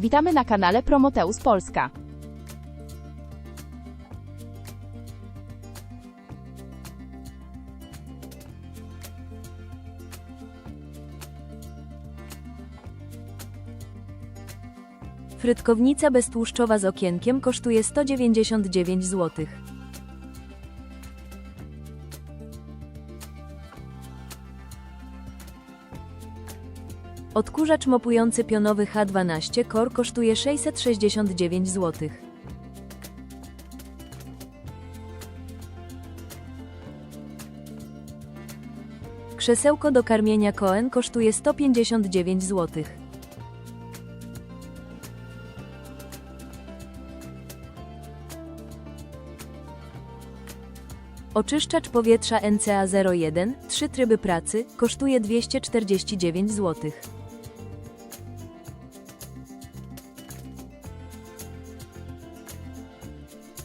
Witamy na kanale Promoteus Polska. Frytkownica beztłuszczowa z okienkiem kosztuje 199 zł. Odkurzacz mopujący pionowy H12 Core kosztuje 669 zł. Krzesełko do karmienia Coen kosztuje 159 zł. Oczyszczacz powietrza NCA01, 3 tryby pracy, kosztuje 249 zł.